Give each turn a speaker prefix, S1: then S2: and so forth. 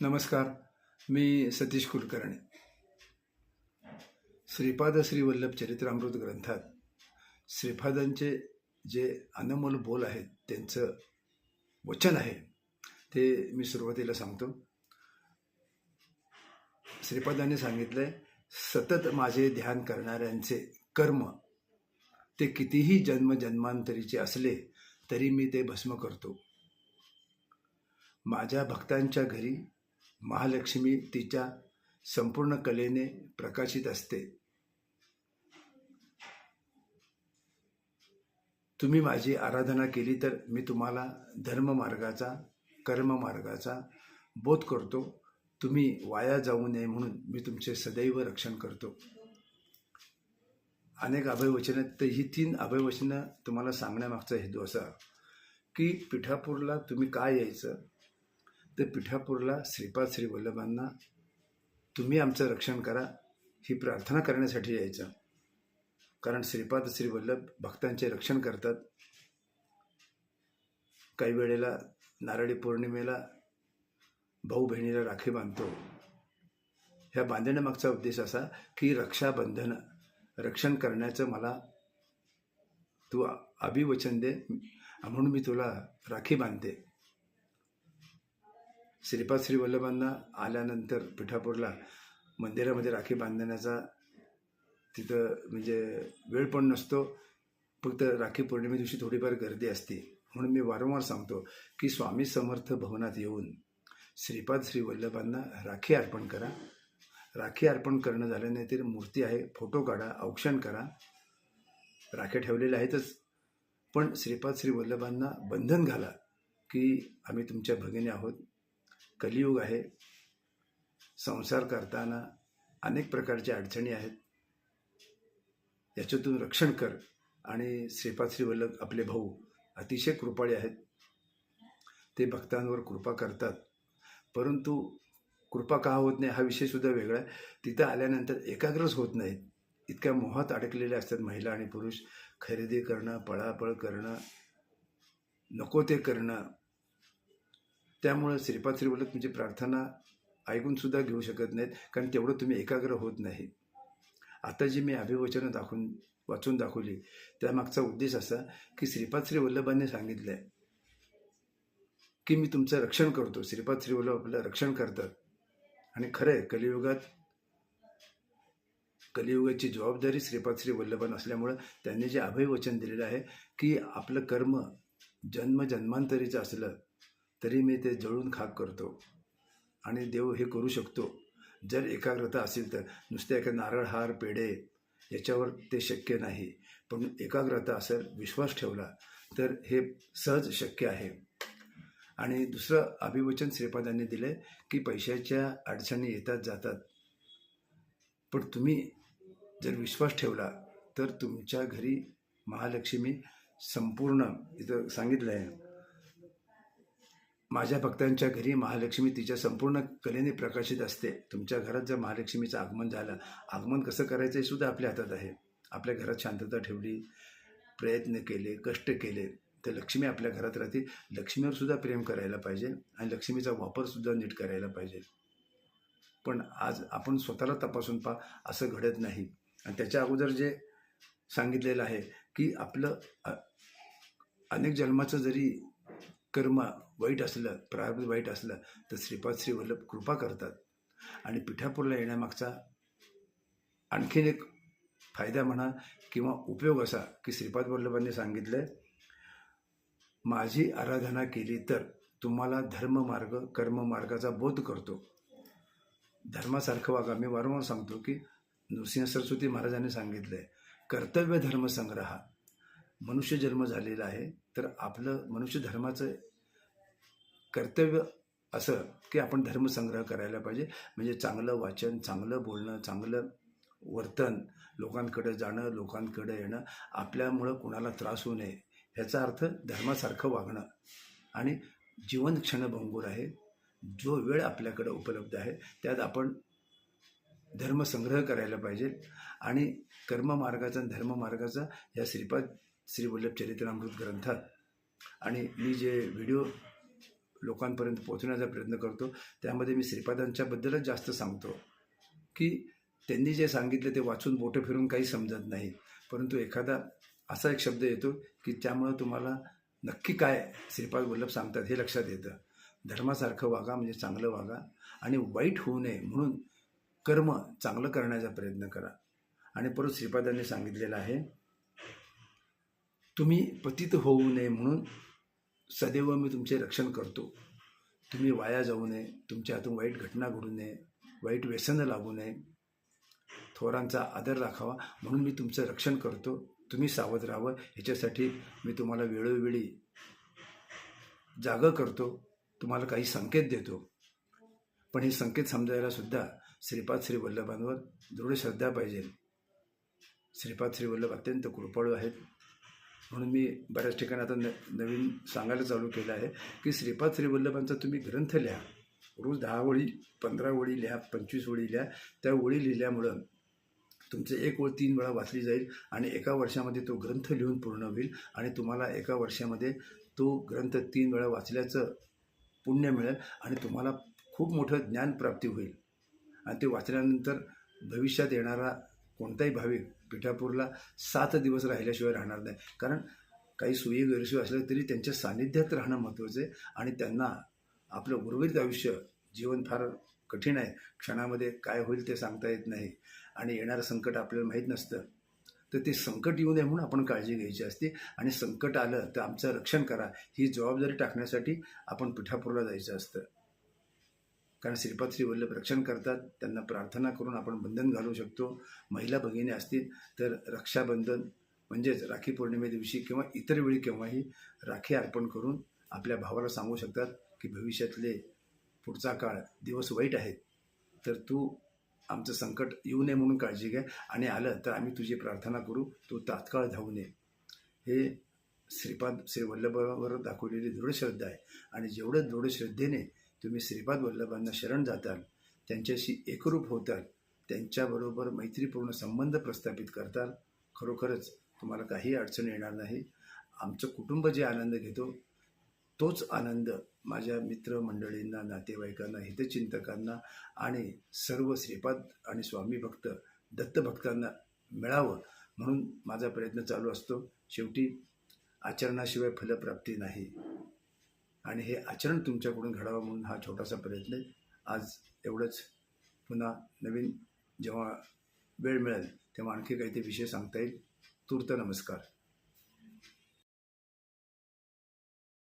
S1: नमस्कार मी सतीश कुलकर्णी. श्रीपाद श्रीवल्लभ चरित्रामृत ग्रंथात श्रीपादांचे जे अनमोल बोल आहेत त्यांचं वचन आहे ते मी सुरुवातीला सांगतो. श्रीपादांनी सांगितलंय सतत माझे ध्यान करणाऱ्यांचे कर्म ते कितीही जन्म जन्मांतरीचे असले तरी मी ते भस्म करतो. माझ्या भक्तांच्या घरी महालक्ष्मी तिच्या संपूर्ण कलेने प्रकाशित असते. तुम्ही माझी आराधना केली तर मी तुम्हाला धर्ममार्गाचा कर्ममार्गाचा बोध करतो. तुम्ही वाया जाऊ नये म्हणून मी तुमचे सदैव रक्षण करतो. अनेक अभयवचनं तर ही तीन अभयवचनं तुम्हाला सांगण्यामागचा हेतू असा की पिठापूरला तुम्ही काय यायचं? तर पिठापूरला श्रीपाद श्री वल्लभांना तुम्ही आमचं रक्षण करा ही प्रार्थना करण्यासाठी यायचं. कारण श्रीपाद श्री वल्लभ भक्तांचे रक्षण करतात. काही वेळेला नारळी पौर्णिमेला भाऊ बहिणीला राखी बांधतो. ह्या बांधण्यामागचा उद्देश असा की रक्षाबंधन रक्षण करण्याचं मला तू अभिवचन दे म्हणून मी तुला राखी बांधते. श्रीपाद श्री वल्लभांना आल्यानंतर पिठापूरला मंदिरामध्ये राखी बांधण्याचा तिथं म्हणजे वेळ पण नसतो. फक्त राखी पौर्णिमे दिवशी थोडीफार गर्दी असते. म्हणून मी वारंवार सांगतो की स्वामी समर्थ भवनात येऊन श्रीपाद श्री वल्लभांना राखी अर्पण करा. राखी अर्पण करणं झालं नाही मूर्ती आहे. फोटो काढा औक्षण करा. राख्या ठेवलेल्या आहेतच. पण श्रीपाद श्री वल्लभांना बंधन घाला की आम्ही तुमच्या भगिनी आहोत. कलियुग आहे. संसार करताना अनेक प्रकारच्या अडचणी आहेत. याच्यातून रक्षण कर. आणि श्रीपाद श्रीवल्लभ आपले भाऊ अतिशय कृपाळे आहेत. ते भक्तांवर कृपा करतात. परंतु कृपा का होत नाही हा विषयसुद्धा वेगळा आहे. तिथं आल्यानंतर एकाग्रच होत नाहीत. इतक्या मोहात अडकलेल्या असतात महिला आणि पुरुष. खरेदी करणं पळापळ करणं नको ते करणं त्यामुळं श्रीपाद श्री तुमची प्रार्थना ऐकूनसुद्धा घेऊ शकत नाहीत कारण तेवढं तुम्ही एकाग्र होत नाही. आता जी मी अभिवचनं दाखवून वाचून दाखवली त्यामागचा उद्देश असा की श्रीपाद श्री वल्लभांनी सांगितलं आहे की मी तुमचं रक्षण करतो. श्रीपाद श्री वल्लभ आपलं रक्षण करतात. आणि खरं आहे कलियुगात कलियुगाची जबाबदारी श्रीपाद श्री वल्लभान असल्यामुळं त्यांनी जे अभयवचन दिलेलं आहे की आपलं कर्म जन्म जन्मांतरीचं असलं तरी मी ते जळून खाक करतो. आणि देव हे करू शकतो. जर एकाग्रता असेल तर. नुसते एका नारळ हार पेढे याच्यावर ते शक्य नाही. पण एकाग्रता असेल विश्वास ठेवला तर हे सहज शक्य आहे. आणि दुसरं अभिवचन श्रीपादांनी दिलं की पैशाच्या अडचणी येतात जातात. पण तुम्ही जर विश्वास ठेवला तर तुमच्या घरी महालक्ष्मी संपूर्ण इथं सांगितलं आहे माझ्या भक्तांच्या घरी महालक्ष्मी तिच्या संपूर्ण कलेने प्रकाशित असते. तुमच्या घरात जर महालक्ष्मीचं आगमन झालं आगमन कसं करायचं हे सुद्धा आपल्या हातात आहे. आपल्या घरात शांतता ठेवली प्रयत्न केले कष्ट केले तर लक्ष्मी आपल्या घरात राहते. लक्ष्मीवर सुद्धा प्रेम करायला पाहिजे आणि लक्ष्मीचा वापरसुद्धा नीट करायला पाहिजे. पण आज आपण स्वतःला तपासून पा असं घडत नाही. आणि त्याच्या अगोदर जे सांगितलेलं आहे की आपलं अनेक जन्माचं जरी कर्म वाईट असलं प्रारब्ध वाईट असलं तर श्रीपाद श्री वल्लभ कृपा करतात. आणि पिठापूरला येण्यामागचा आणखीन एक फायदा म्हणा किंवा उपयोग असा की श्रीपाद वल्लभांनी सांगितलं माझी आराधना केली तर तुम्हाला धर्ममार्ग कर्ममार्गाचा बोध करतो. धर्मासारखं वागा. मी वारंवार सांगतो की नृसिंह सरस्वती महाराजांनी सांगितलं आहे कर्तव्य धर्मसंग्रह मनुष्य जन्म झालेला आहे तर आपलं मनुष्य धर्माचं कर्तव्य असं की आपण धर्मसंग्रह करायला पाहिजे. म्हणजे चांगलं वाचन चांगलं बोलणं चांगलं वर्तन लोकांकडे जाणं लोकांकडे येणं आपल्यामुळं कुणाला त्रास होऊ नये ह्याचा अर्थ धर्मासारखं वागणं. आणि जीवन क्षणभंगूर आहे. जो वेळ आपल्याकडं उपलब्ध आहे त्यात आपण धर्मसंग्रह करायला पाहिजे. आणि कर्ममार्गाचा आणि धर्ममार्गाचा या श्रीपाद श्री वल्लभ चरित्रामृत ग्रंथात. आणि मी जे व्हिडिओ लोकांपर्यंत पोहोचण्याचा प्रयत्न करतो त्यामध्ये मी श्रीपादांच्याबद्दलच जास्त सांगतो. की त्यांनी जे सांगितलं ते वाचून बोटं फिरून काही समजत नाही. परंतु एखादा असा एक शब्द येतो की त्यामुळं तुम्हाला नक्की काय श्रीपाद वल्लभ सांगतात हे लक्षात येतं. धर्मासारखं वागा म्हणजे चांगलं वागा आणि वाईट होऊ नये म्हणून कर्म चांगलं करण्याचा प्रयत्न करा. आणि परत श्रीपादांनी सांगितलेलं आहे तुम्ही पतित होऊ नये म्हणून सदैव मी तुमचे रक्षण करतो. तुम्ही वाया जाऊ नये तुमच्या हातून वाईट घटना घडू नये वाईट व्यसनं लागू नये. थोरांचा आदर राखावा म्हणून मी तुमचं रक्षण करतो. तुम्ही सावध राहावं ह्याच्यासाठी मी तुम्हाला वेळोवेळी जागं करतो तुम्हाला काही संकेत देतो. पण हे संकेत समजायला सुद्धा श्रीपाद श्री वल्लभांवर दृढ श्रद्धा पाहिजे. श्रीपाद श्री वल्लभ अत्यंत कृपाळू आहेत. म्हणून मी बऱ्याच ठिकाणी आता न नवीन सांगायला चालू केलं आहे की श्रीपाद श्रीवल्लभांचा तुम्ही ग्रंथ लिहा. रोज दहा ओळी पंधरा ओळी लिहा पंचवीस ओळी लिहा. त्या ओळी लिहिल्यामुळं तुमचं एक ओळ तीन वेळा वाचली जाईल आणि एका वर्षामध्ये तो ग्रंथ लिहून पूर्ण होईल आणि तुम्हाला एका वर्षामध्ये तो ग्रंथ तीन वेळा वाचल्याचं पुण्य मिळेल आणि तुम्हाला खूप मोठं ज्ञानप्राप्ती होईल. आणि ते वाचल्यानंतर भविष्यात येणारा कोणताही भाविक पिठापूरला सात दिवस राहिल्याशिवाय राहणार नाही. कारण काही सुई गैरसोयी असल्या तरी त्यांच्या सानिध्यात राहणं महत्त्वाचं आहे आणि त्यांना आपलं उर्वरित आयुष्य जीवन फार कठीण आहे. क्षणामध्ये काय होईल ते सांगता येत नाही आणि येणारं संकट आपल्याला माहीत नसतं. तर ते संकट येऊ नये म्हणून आपण काळजी घ्यायची असते आणि संकट आलं तर आमचं रक्षण करा. ही जबाबदारी टाकण्यासाठी आपण पिठापूरला जायचं असतं. कारण श्रीपाद श्री वल्लभ रक्षण करतात त्यांना प्रार्थना करून आपण बंधन घालू शकतो. महिला भगिनी असतील तर रक्षाबंधन म्हणजेच राखी पौर्णिमे दिवशी किंवा इतर वेळी केव्हाही राखी अर्पण करून आपल्या भावाला सांगू शकतात की भविष्यातले पुढचा काळ दिवस वाईट आहेत तर तू आमचं संकट येऊ नये म्हणून काळजी घ्या. आणि आलं तर आम्ही तुझी प्रार्थना करू तू तात्काळ धावू नये. हे श्रीपाद श्री वल्लभावर दाखवलेली दृढ श्रद्धा आहे. आणि जेवढं दृढ श्रद्धेने तुम्ही श्रीपाद वल्लभांना शरण जाताल त्यांच्याशी एकरूप होताल त्यांच्याबरोबर मैत्रीपूर्ण संबंध प्रस्थापित करताल खरोखरच तुम्हाला काही अडचण येणार नाही. आमचं कुटुंब जे आनंद घेतो तोच आनंद माझ्या मित्रमंडळींना नातेवाईकांना हितचिंतकांना आणि सर्व श्रीपाद आणि स्वामी भक्त दत्तभक्तांना मिळावं म्हणून माझा प्रयत्न चालू असतो. शेवटी आचरणाशिवाय फलप्राप्ती नाही. आणि हे आचरण तुमच्याकडून घडावं म्हणून हा छोटासा प्रयत्न आहे. आज एवढंच. पुन्हा नवीन जेव्हा वेळ मिळेल तेव्हा आणखी काही ते विषय सांगता येईल. तूर्त नमस्कार.